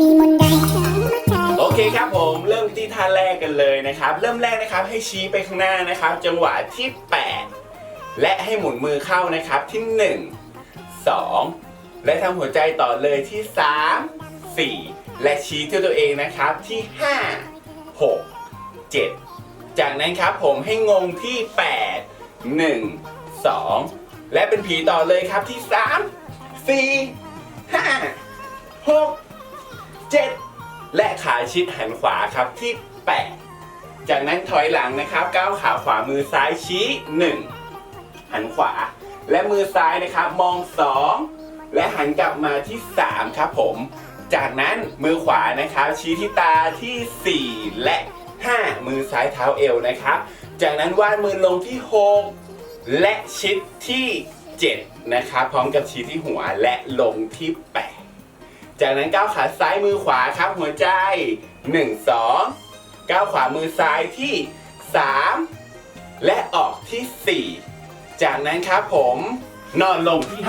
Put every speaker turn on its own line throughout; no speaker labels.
มีมนใด
โอเคครับผมเริ่มที่ท่าแรกกันเลยนะครับ เริ่มแรกนะครับให้ชี้ไปข้างหน้านะครับ จังหวะที่ 8 และให้หมุนมือเข้านะครับที่ 1 2 และทำหัวใจต่อเลยที่ 3 4 และชี้ที่ตัวเองนะครับที่ 5 6 7 จากนั้นครับผมให้งงที่ 8 1 2 และเป็นผีต่อเลยครับที่ 3 4 5 6 ชิดหันขวาครับที่ 8 จากนั้นถอยหลังนะครับก้าวขาขวามือซ้ายชี้ 1 หันขวา และมือซ้ายนะครับมอง 2 และหันกลับมาที่ 3 ครับผม จากนั้นมือขวานะครับชี้ที่ตาที่ 4 และ 5 มือซ้ายเท้าเอวนะครับ จากนั้นวาดมือลงที่ 6 และชิดที่ 7 นะครับพร้อมกับชี้ที่หัวและลงที่ 8 จากนั้นก้าวขาซ้ายมือขวาครับหัวใจ 1 2 ก้าวขวามือซ้ายที่ 3 และออกที่ 4 จากนั้นครับผมนอนลงที่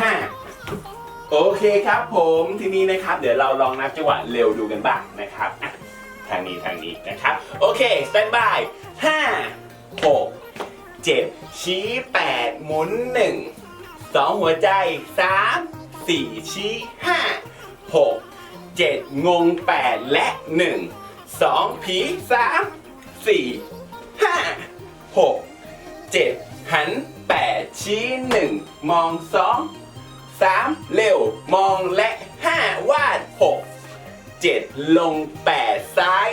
5 โอเคครับผมทีนี้นะครับ เดี๋ยวเราลองนับจังหวะเร็วดูกันบ้างนะครับทางนี้ทางนี้นะครับ โอเคสแตนบาย5 6 7ชี้8หมุน1 2หัวใจ3 4ชี้5 6 7 งง 8 และ 1 2 ผี 3 4 5 6 7 หัน 8 ชี้ 1 มอง 2 3 เร็ว มองและ 5 วาด 6 7 ลง 8 ซ้าย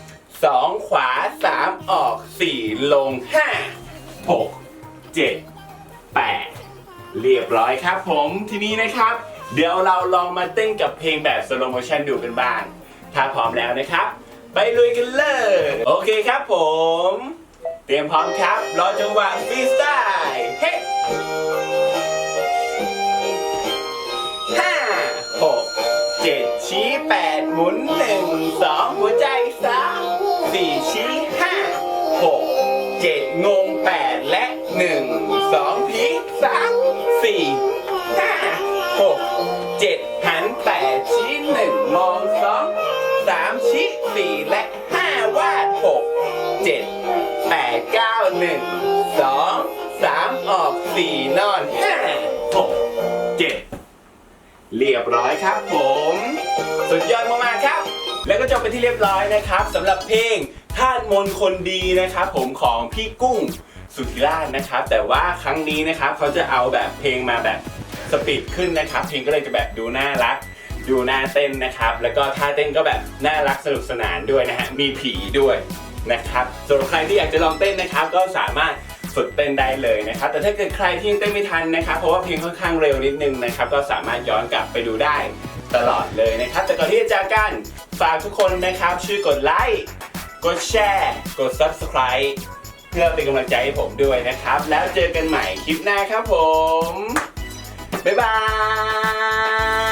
1 2 ขวา 3 ออก 4 ลง 5 6 7 8 เรียบร้อยครับผมทีนี้นะครับ เดี๋ยวเราลองมาเต้นกับเพลงแบบสโลโมชันดูกันบ้าง ถ้าพร้อมแล้วนะครับ ไปลุยกันเลย โอเคครับผม เตรียมพร้อมครับ รอจังหวะฟรีสไตล์เฮ้ห้าหกเจ็ดชี้แปดหมุนหนึ่งสองหัวใจสามสี่ชี้ห้าหกเจ็ดงงแปดและหนึ่งสองพีสามสี่ เรียบร้อยครับผม สุดยอดมากๆครับ แล้วก็จบไปที่เรียบร้อยนะครับสำหรับเพลงท่าสมนคนดีนะครับ ผมของพี่กุ้งสุธิราชนะครับ แต่ว่าครั้งนี้นะครับเขาจะเอาแบบเพลงมาแบบสปีดขึ้นนะครับ เพลงก็เลยจะแบบดูน่ารัก ดูน่าเต้นนะครับ แล้วก็ท่าเต้นก็แบบน่ารักสนุกสนานด้วยนะฮะมีผีด้วยนะครับส่วนใครที่อยากจะลองเต้นนะครับ ก็สามารถ ฝึกเต้นได้เลยนะครับ แต่ถ้าเกิดใครที่ยังเต้นไม่ทันนะครับ เพราะว่าเพลงค่อนข้างเร็วนิดนึงนะครับ ก็สามารถย้อนกลับไปดูได้ตลอดเลยนะครับ แต่ก่อนที่จะจากกันฝากทุกคนนะครับช่วยกดไลค์กดแชร์กด subscribe เพื่อเป็นกำลังใจให้ผมด้วยนะครับ แล้วเจอกันใหม่คลิปหน้าครับผม บ๊ายบาย